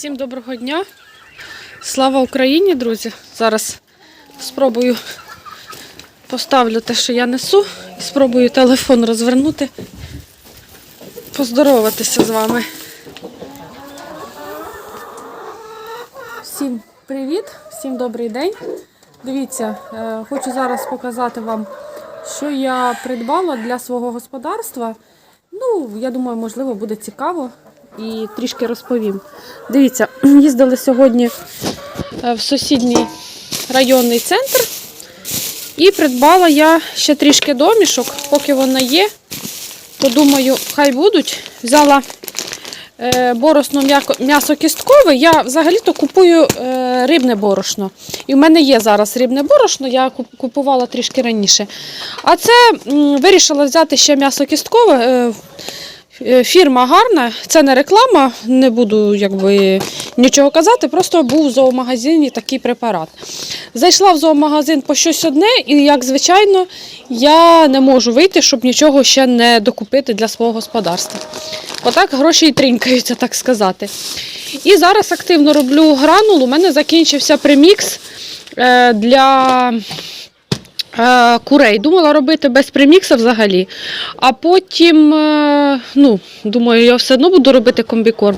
Всім доброго дня. Слава Україні, друзі. Зараз спробую поставлю те, що я несу, і спробую телефон розвернути, поздороватися з вами. Всім привіт, всім добрий день. Дивіться, е, хочу зараз показати вам, що я придбала для свого господарства. Ну, я думаю, можливо, буде цікаво і трішки розповім. Дивіться, їздили сьогодні е, в сусідній районний центр і придбала я ще трішки домішок, поки вона є. То думаю, хай будуть. Взяла е, борошно м'ясо кісткове. Я взагалі-то купую е, рибне борошно. І в мене є зараз рибне борошно, я купувала трішки раніше. А це вирішила взяти ще м'ясо кісткове. Е, Фірма гарна, це не реклама, не буду якби нічого казати, просто був в зоомагазині такий препарат. Зайшла в зоомагазин по щось одне, і, як звичайно, я не можу вийти, щоб нічого ще не докупити для свого господарства. Отак гроші і тринькаються, так сказати. І зараз активно роблю гранулу. У мене закінчився премікс е, для курей. Думала робити без премікса взагалі. А потім, е, ну, думаю, я все одно буду робити комбікорм.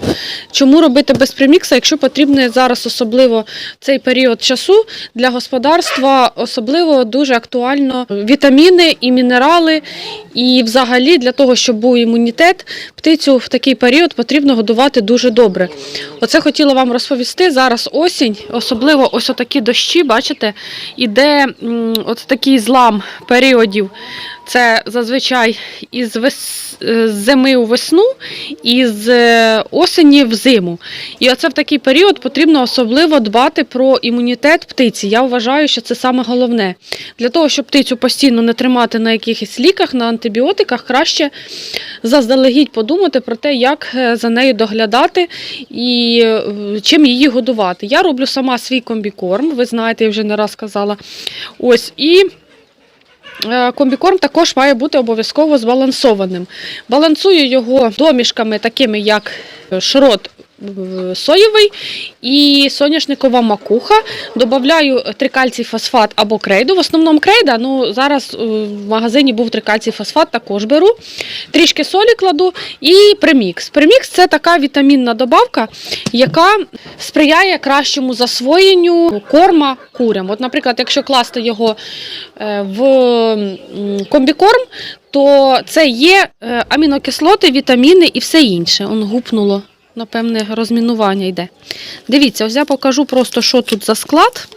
Чому робити без премікса, якщо потрібно зараз, особливо цей період часу для господарства, особливо дуже актуально вітаміни і мінерали. І взагалі для того, щоб був імунітет, птицю в такий період потрібно годувати дуже добре. Оце хотіла вам розповісти. Зараз осінь, особливо ось отакі дощі, бачите, іде от такий злам періодів. Це зазвичай із вес... е, з зими у весну і з е, осені в зиму. І оце в такий період потрібно особливо дбати про імунітет птиці. Я вважаю, що це саме головне. Для того, щоб птицю постійно не тримати на якихось ліках, на антибіотиках, краще заздалегідь подумати про те, як е, за нею доглядати і чим її годувати. Я роблю сама свій комбікорм, ви знаєте, я вже не раз казала. Ось і. Е, Комбікорм також має бути обов'язково збалансованим. Балансую його домішками, такими як шрот соєвий і соняшникова макуха. Добавляю трикальцій фосфат або крейду. В основному крейда, ну зараз е, в магазині був трикальцій фосфат, також беру. Трішки солі кладу і премікс. Премікс це така вітамінна добавка, яка сприяє кращому засвоєнню корма курям. От, наприклад, якщо класти його е, в комбікорм, то це є е, амінокислоти, вітаміни і все інше. Он гупнуло. Напевне, розмінування йде. Дивіться, ось я покажу просто, що тут за склад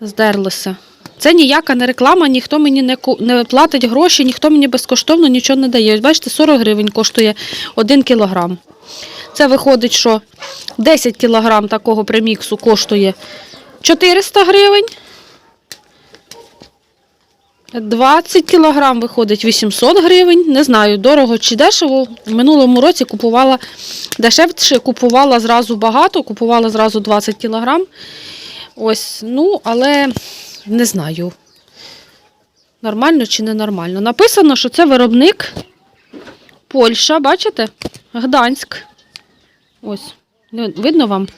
здерлося. Це ніяка не реклама, ніхто мені не, платить гроші, ніхто мені безкоштовно нічого не дає. Ось бачите, 40 гривень коштує 1 кілограм. Це виходить, що 10 кілограм такого преміксу коштує 400 гривень. 20 кілограм виходить 800 гривень. Не знаю, дорого чи дешево. В минулому році купувала дешевше, купувала зразу багато, купувала зразу 20 кілограм. Ось, ну, але не знаю, нормально чи не нормально. Написано, що це виробник Польща, бачите? Гданськ. Ось. Видно вам?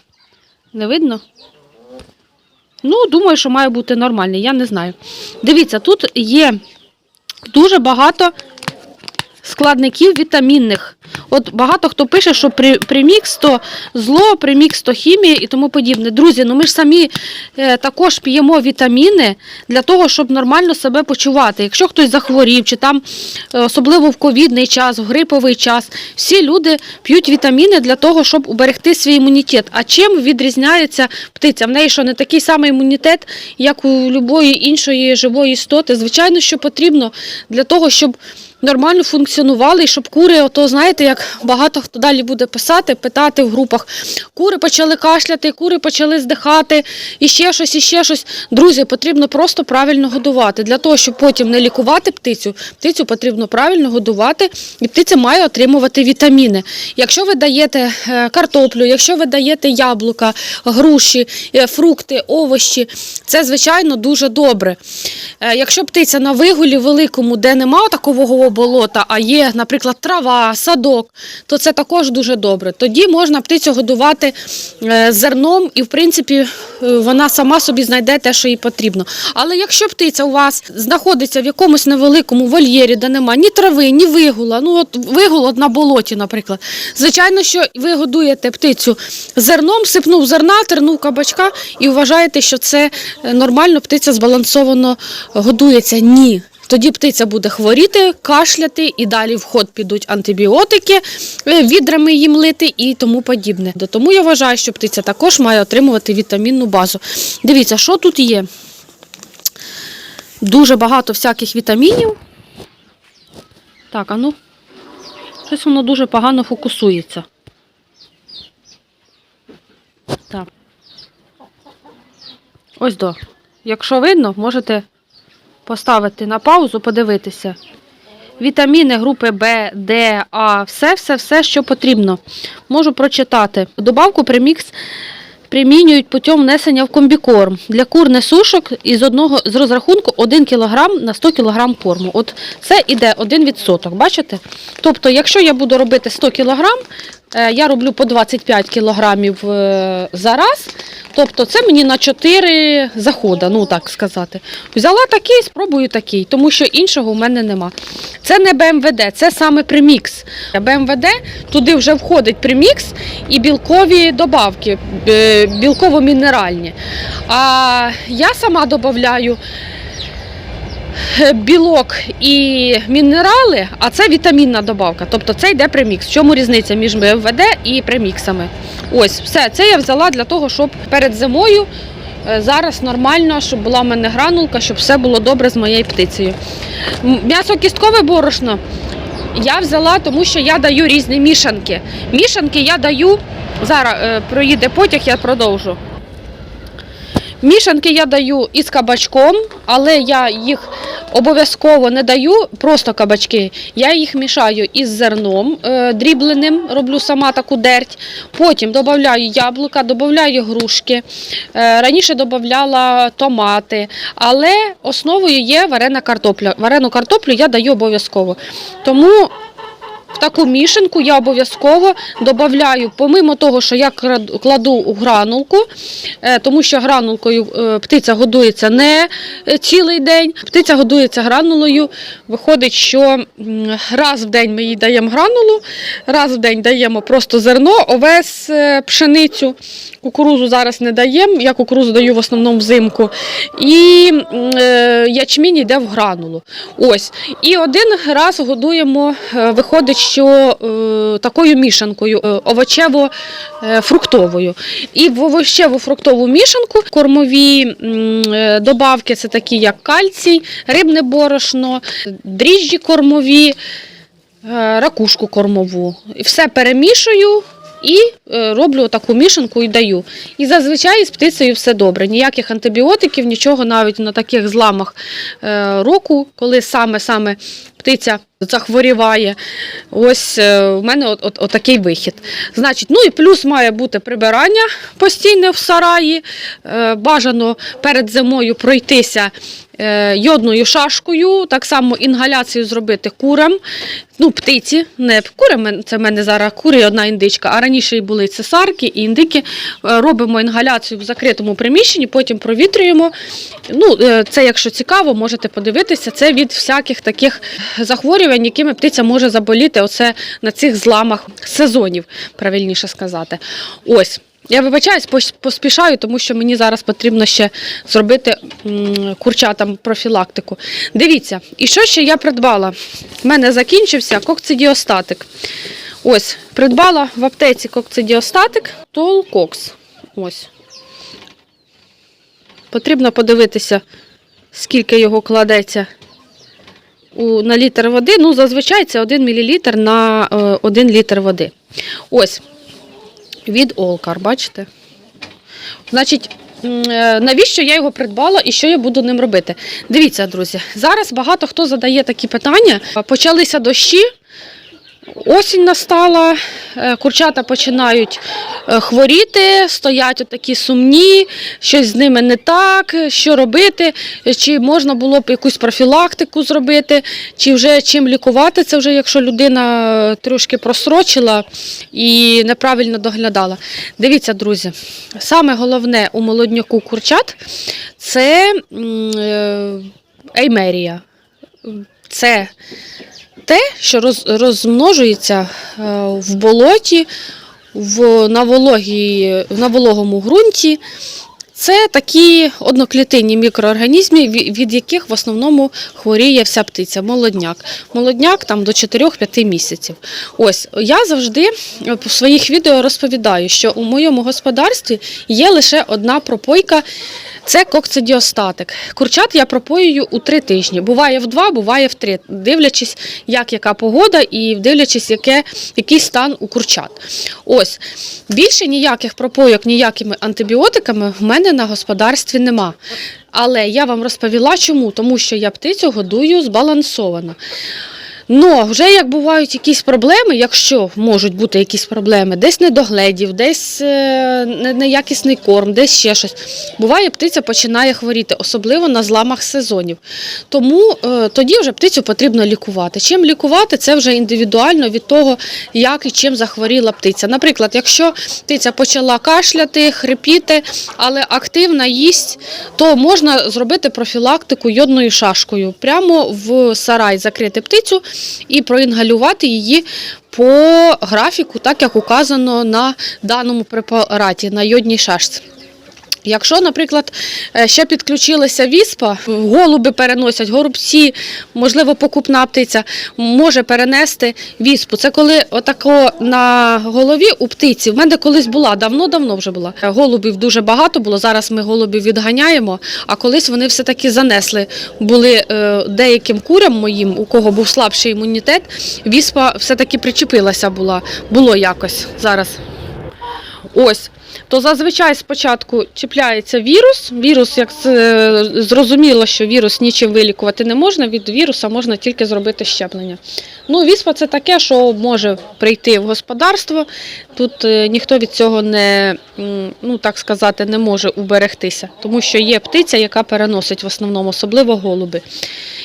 Не видно? Ну, думаю, що має бути нормальний, я не знаю. Дивіться, тут є дуже багато складників вітамінних. От багато хто пише, що при, примікс то зло, примікс то хімія і тому подібне. Друзі, ну ми ж самі е, також п'ємо вітаміни для того, щоб нормально себе почувати. Якщо хтось захворів, чи там е, особливо в ковідний час, в гриповий час, всі люди п'ють вітаміни для того, щоб уберегти свій імунітет. А чим відрізняється птиця? В неї що не такий самий імунітет, як у будь-якої іншої живої істоти. Звичайно, що потрібно для того, щоб нормально функціонували, і щоб кури, ото знаєте, як багато хто далі буде писати, питати в групах. Кури почали кашляти, кури почали здихати, і ще щось, і ще щось. Друзі, потрібно просто правильно годувати. Для того, щоб потім не лікувати птицю, птицю потрібно правильно годувати, і птиця має отримувати вітаміни. Якщо ви даєте е, картоплю, якщо ви даєте яблука, груші, е, фрукти, овощі, це звичайно дуже добре. Е, Якщо птиця на вигулі великому, де немає болота, а є, наприклад, трава, садок, то це також дуже добре. Тоді можна птицю годувати е, зерном, і в принципі е, вона сама собі знайде те, що їй потрібно. Але якщо птиця у вас знаходиться в якомусь невеликому вольєрі, де немає ні трави, ні вигула, ну от вигул на болоті, наприклад, звичайно, що ви годуєте птицю зерном, сипнув зерна, тернув кабачка і вважаєте, що це нормально, птиця збалансовано годується. Ні. Тоді птиця буде хворіти, кашляти, і далі в ход підуть антибіотики, е, відрами їм лити і тому подібне. Тому я вважаю, що птиця також має отримувати вітамінну базу. Дивіться, що тут є. Дуже багато всяких вітамінів. Так, а ну, щось воно дуже погано фокусується. Так. Ось до. Якщо видно, можете поставити на паузу, подивитися. Вітаміни групи Б, Д, А, все, все, все, що потрібно. Можу прочитати. Добавку премікс примінюють путем внесення в комбікорм для кур несушок із одного з розрахунку 1 кг на 100 кг корму. От це іде 1%, бачите? Тобто, якщо я буду робити 100 кг, е, я роблю по 25 кг е, за раз, тобто це мені на 4 заходи, ну так сказати. Взяла такий, спробую такий, тому що іншого в мене нема. Це не БМВД, це саме премікс. БМВД туди вже входить премікс і білкові добавки, е, білково-мінеральні. А я сама додаю білок і мінерали, а це вітамінна добавка. Тобто це йде премікс. В чому різниця між БМВД і преміксами? Ось, все, це я взяла для того, щоб перед зимою е, зараз нормально, щоб була в мене гранулка, щоб все було добре з моєю птицею. М'ясо кісткове борошно я взяла, тому що я даю різні мішанки. Мішанки я даю. Зараз е, проїде потяг, я продовжу. Мішанки я даю із кабачком, але я їх обов'язково не даю просто кабачки. Я їх мішаю із зерном е, дрібленим, роблю сама таку дерть. Потім додаю яблука, додаю грушки. Е, раніше додавала томати, але основою є варена картопля. Варену картоплю я даю обов'язково. Тому в таку мішанку я обов'язково додаю, помимо того, що я кладу у гранулку, е, тому що гранулкою е, птиця годується не е, цілий день. Птиця годується гранулою. Виходить, що раз в день ми їй даємо гранулу, раз в день даємо просто зерно, овес, пшеницю. Кукурузу зараз не даємо, я кукурузу даю в основному взимку. І ячмінь йде в гранулу. Ось. І один раз годуємо, виходить, що е, такою мішанкою е, овочево-фруктовою. І в овочево-фруктову мішанку кормові е, добавки це такі, як кальцій, рибне борошно, дріжджі кормові, е, ракушку кормову. Все перемішую. І е, роблю таку мішанку і даю. І зазвичай з птицею все добре. Ніяких антибіотиків, нічого навіть на таких зламах е, року, коли саме-саме птиця захворіває. Ось е, в мене от, от, отакий вихід. Значить, ну і плюс має бути прибирання постійне в сараї. Бажано перед зимою пройтися йодною шашкою, так само інгаляцію зробити курам, ну, птиці, не кури, мен- це в мене зараз кури, одна індичка, а раніше були цесарки індики. Е, Робимо інгаляцію в закритому приміщенні, потім провітрюємо. Ну, е, це, якщо цікаво, можете подивитися. Це від всяких таких захворювань, якими птиця може заболіти оце на цих зламах сезонів, правильніше сказати. Ось. Я вибачаюсь, поспішаю, тому що мені зараз потрібно ще зробити курчатам профілактику. Дивіться, і що ще я придбала? У мене закінчився кокцидіостатик. Ось, придбала в аптеці кокцидіостатик Толкокс. Ось. Потрібно подивитися, скільки його кладеться на літр води. Ну, зазвичай це 1 мл на е, 1 літр води. Ось від Олкар, бачите? Значить, е, навіщо я його придбала і що я буду ним робити? Дивіться, друзі, зараз багато хто задає такі питання. Почалися дощі, осінь настала, е, курчата починають е, хворіти, стоять отакі сумні, щось з ними не так, що робити, чи можна було б якусь профілактику зробити, чи вже чим лікувати це вже, якщо людина трошки просрочила і неправильно доглядала. Дивіться, друзі, саме головне у молодняку курчат це е, еймерія. Це те, що роз, розмножується е, в болоті, в, на, вологій, на вологому ґрунті. Це такі одноклітинні мікроорганізми, від яких в основному хворіє вся птиця, молодняк. Молодняк там до 4-5 місяців. Ось я завжди е, в своїх відео розповідаю, що у моєму господарстві є лише одна пропойка. Це кокцидіостатик. Курчат я пропоюю у три тижні. Буває в два, буває в три, дивлячись, як яка погода і дивлячись, яке, який стан у курчат. Ось більше ніяких пропойок, ніякими антибіотиками в мене на господарстві нема. Але я вам розповіла чому, тому що я птицю годую збалансовано. Ну, вже як бувають якісь проблеми, якщо можуть бути якісь проблеми, десь недогледів, десь е, не- неякісний корм, десь ще щось. Буває, птиця починає хворіти, особливо на зламах сезонів. Тому е, тоді вже птицю потрібно лікувати. Чим лікувати, це вже індивідуально від того, як і чим захворіла птиця. Наприклад, якщо птиця почала кашляти, хрипіти, але активна їсть, то можна зробити профілактику йодною шашкою. Прямо в сарай закрити птицю і проінгалювати її по графіку, так як указано на даному препараті, на йодній шашці. Якщо, наприклад, е, ще підключилася віспа, голуби переносять, горобці, можливо, покупна птиця може перенести віспу. Це коли отако на голові у птиці, в мене колись була, давно-давно вже була. Голубів дуже багато було. Зараз ми голубів відганяємо, а колись вони все-таки занесли. Були е, деяким курям моїм, у кого був слабший імунітет, віспа все-таки причепилася була. Було якось зараз. Ось. То зазвичай спочатку чіпляється вірус. Вірус, як з- зрозуміло, що вірус нічим вилікувати не можна. Від віруса можна тільки зробити щеплення. Ну, віспа це таке, що може прийти в господарство. Тут е, ніхто від цього не, ну так сказати, не може уберегтися, тому що є птиця, яка переносить в основному, особливо голуби.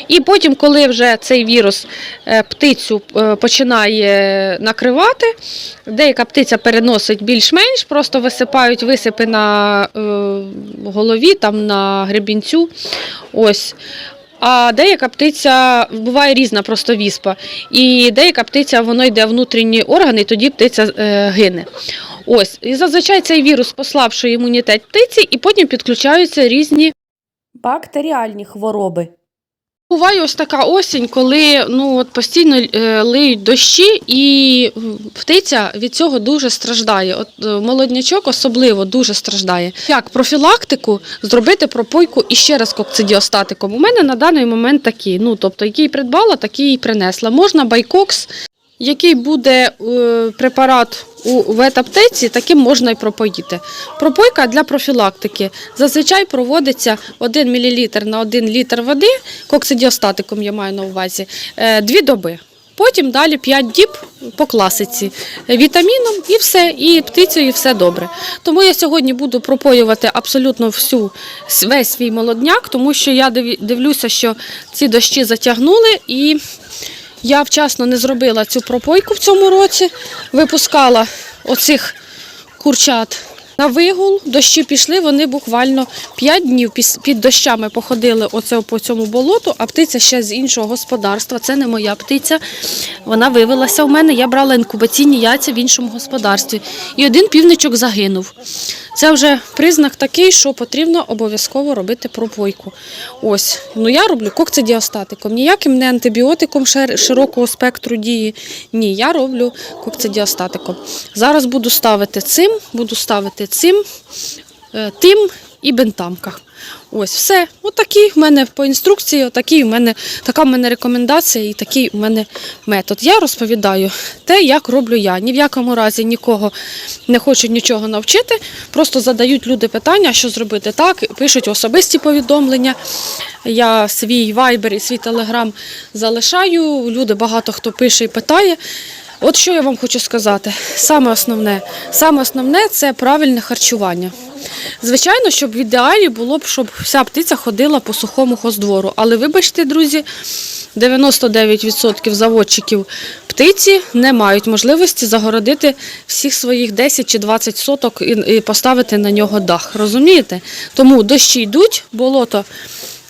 І потім, коли вже цей вірус е, птицю е, починає накривати, деяка птиця переносить більш-менш, просто висипають висипи на е, голові, там на гребінцю. Ось. А деяка птиця буває різна, просто віспа. І деяка птиця воно йде внутрішні органи, і тоді птиця е, гине. Ось. І зазвичай цей вірус послабшує імунітет птиці, і потім підключаються різні Бактеріальні хвороби. Буває ось така осінь, коли ну от постійно е, лиють дощі, і птиця від цього дуже страждає. От е, молоднячок особливо дуже страждає. Як профілактику зробити пропойку і ще раз кокцидіостатиком. У мене на даний момент такі. Ну тобто, який придбала, такий і принесла. Можна байкокс, який буде е, препарат у ветаптеці, таким можна і пропоїти. Пропойка для профілактики зазвичай проводиться 1 мл на 1 літр води, коксидіостатиком я маю на увазі, е, дві доби. Потім далі 5 діб по класиці вітаміном і все, і птицею, і все добре. Тому я сьогодні буду пропоювати абсолютно всю весь свій молодняк, тому що я дивлюся, що ці дощі затягнули і я вчасно не зробила цю пропойку в цьому році, випускала оцих курчат на вигул. Дощі пішли, вони буквально 5 днів під дощами походили оце по цьому болоту, а птиця ще з іншого господарства. Це не моя птиця. Вона вивелася у мене. Я брала інкубаційні яйця в іншому господарстві. І один півничок загинув. Це вже признак такий, що потрібно обов'язково робити пропойку. Ось, ну я роблю кокцидіостатиком, ніяким не антибіотиком широкого спектру дії. Ні, я роблю кокцидіостатиком. Зараз буду ставити цим, буду ставити цим, е, тим і бентамках. Ось все. Отакі в мене по інструкції, отакі в мене, така в мене рекомендація і такий у мене метод. Я розповідаю те, як роблю я. Ні в якому разі нікого не хочу нічого навчити. Просто задають люди питання, що зробити так, пишуть особисті повідомлення. Я свій вайбер і свій телеграм залишаю. Люди багато хто пише і питає. От що я вам хочу сказати. Саме основне, саме основне це правильне харчування. Звичайно, щоб в ідеалі було б, щоб вся птиця ходила по сухому хоздвору. Але вибачте, друзі, 99% заводчиків птиці не мають можливості загородити всіх своїх 10 чи 20 соток і, поставити на нього дах. Розумієте? Тому дощі йдуть, болото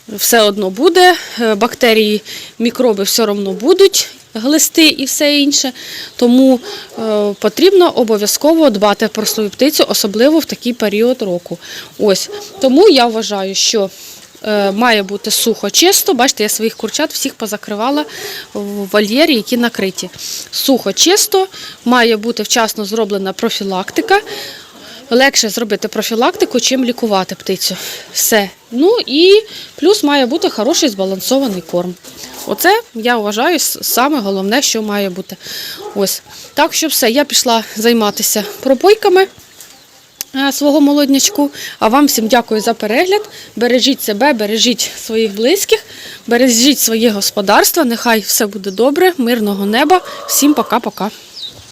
все одно буде, е, бактерії, мікроби все одно будуть. Глисти і все інше, тому е, потрібно обов'язково дбати про свою птицю, особливо в такий період року. Ось тому я вважаю, що е, має бути сухо, чисто. Бачите, я своїх курчат всіх позакривала в вольєрі, які накриті. Сухо, чисто, має бути вчасно зроблена профілактика. Легше зробити профілактику, чим лікувати птицю. Все. Ну і плюс має бути хороший збалансований корм. Оце я вважаю саме головне, що має бути. Ось. Так що все, я пішла займатися пропойками е, свого молоднячку. А вам всім дякую за перегляд. Бережіть себе, бережіть своїх близьких, бережіть своє господарство. Нехай все буде добре, мирного неба. Всім пока-пока.